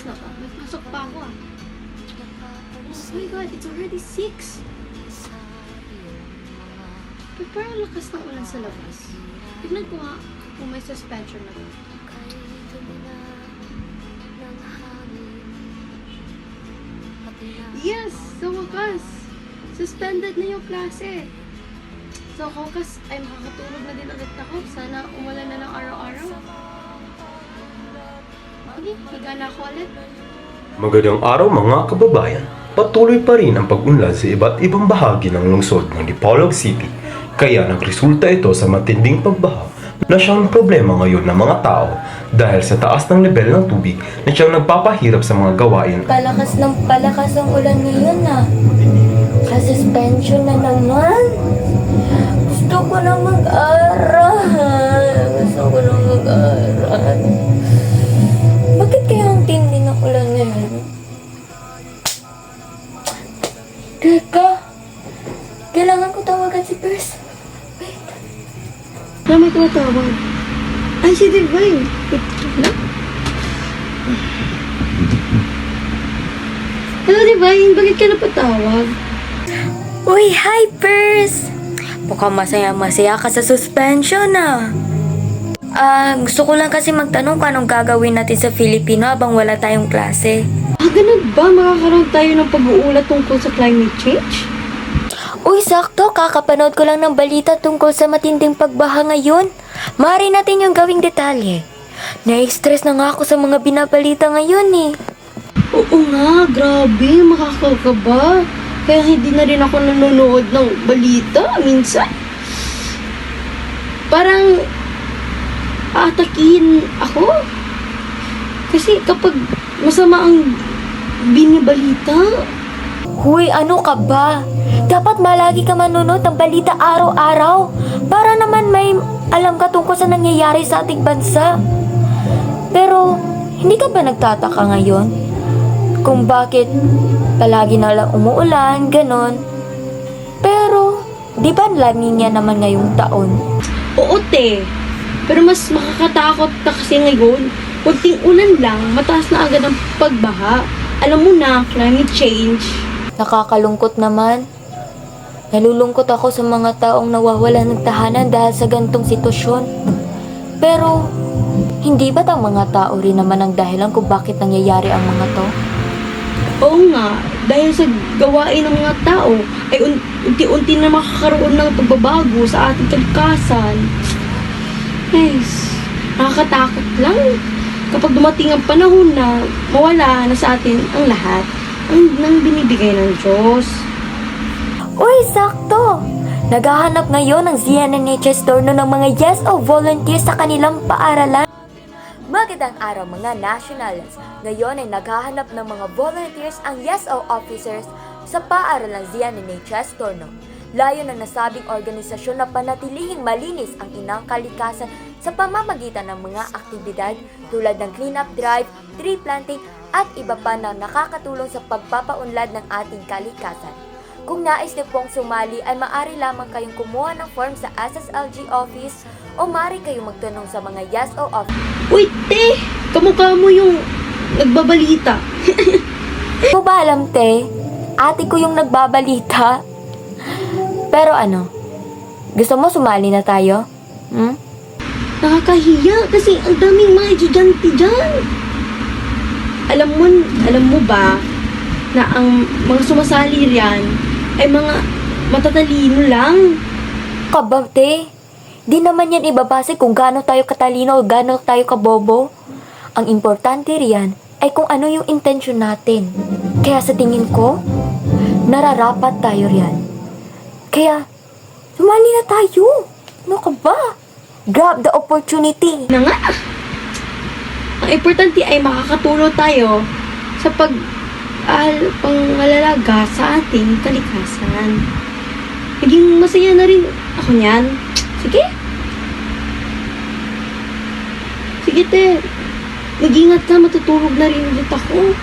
Oh my god, it's already 6. Pero parang lakas ng ulan sa labas. Tignan ko nga kung may suspension na. Yes! Sa wakas! Suspended na yung klase. Sa wakas ay makakatulog na din ulit ako. Sana umulan Okay, higa na ako ulit. Magandang araw mga kababayan. Patuloy pa rin ang pag-unlad sa iba't ibang bahagi ng lungsod ng Dipolog City. Kaya nagresulta ito sa matinding pagbaha na siyang problema ngayon ng mga tao dahil sa taas ng level ng tubig na siyang nagpapahirap sa mga gawain Palakas ng palakas ang ulan ngayon na. Ka-suspension na naman. Gusto ko na mag-aral. Teka. Kailangan ko tawagan si Pers. Wait. May tumatawag. Ay, si Divine. Wait, hello? Hello, Divine. Bakit ka napatawag? Uy, hi, Pers! Mukhang masaya-masaya ka sa suspension, ah. Ah, gusto ko lang kasi magtanong kung anong gagawin natin sa Filipino habang wala tayong klase. Ah, ganun ba? Makakaroon tayo ng pag-uulat tungkol sa climate change? Uy, sakto, kakapanood ko lang ng balita tungkol sa matinding pagbaha ngayon. Mari natin yung gawing detalye. Na-stress na nga ako sa mga binabalita ngayon eh. Oo nga, grabe. Makakakaba. Kaya hindi na rin ako nanonood ng balita minsan. Parang aatakin ako. Kasi kapag masama ang binibalita, Huy, ano ka ba? Dapat malagi ka manonood ng balita araw-araw para naman may alam ka tungkol sa nangyayari sa ating bansa. Pero, hindi ka ba nagtataka ngayon? Kung bakit palagi na lang umuulan, ganon. Pero, di ba La Nina naman ngayong taon? oo te. Pero mas makakatakot na kasi ngayon. Kunting ulan lang, mataas na agad ang pagbaha. Alam mo na, climate change. Nakakalungkot naman. Nalulungkot ako sa mga taong nawawala ng tahanan dahil sa gantong sitwasyon. Pero, hindi ba't ang mga tao rin naman ang dahilan kung bakit nangyayari ang mga to? Oo nga, dahil sa gawain ng mga tao, ay un- unti-unti na makakaroon ng pagbabago sa ating kalikasan. Guys, nakakatakot lang kapag dumating ang panahon na mawala na sa atin ang lahat ang nang binibigay ng Diyos. Uy, sakto! Naghahanap ngayon ng ZNNHS Torno ng mga yes o volunteers sa kanilang paaralan. Magandang araw mga nationals! Ngayon ay naghahanap ng mga volunteers ang YesO officers sa paaralan ZNNHS Torno. Layo ng nasabing organisasyon na panatilihing malinis ang inang kalikasan sa pamamagitan ng mga aktibidad tulad ng cleanup drive, tree planting at iba pa na nakakatulong sa pagpapaunlad ng ating kalikasan. Kung nais niyo pong sumali ay maaari lamang kayong kumuha ng form sa SSLG office o maaari kayong magtanong sa mga yes o office. Uy, te! Kamukha mo yung nagbabalita. Mo ba alam, te? Ate ko yung nagbabalita. Pero ano? Gusto mo sumali na tayo? Hmm? Nakakahiya kasi ang daming mga estudyante dyan. Alam mo, alam mo ba na ang mga sumasali riyan ay mga matatalino lang. Kabate, di naman yan ibabase kung gaano tayo katalino o gaano tayo kabobo. Ang importante riyan ay kung ano yung intention natin. Kaya sa tingin ko, nararapat tayo riyan. Kaya, sumali na tayo. Ano ka ba? Grab the opportunity. Na nga. Ang importante ay makakatulong tayo sa pag al panglalalaga sa ating kalikasan. Naging masaya na rin ako niyan. Sige. Sige, te. Mag-ingat ka, matutulog na rin ulit ako.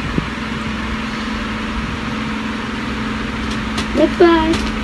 Bye-bye.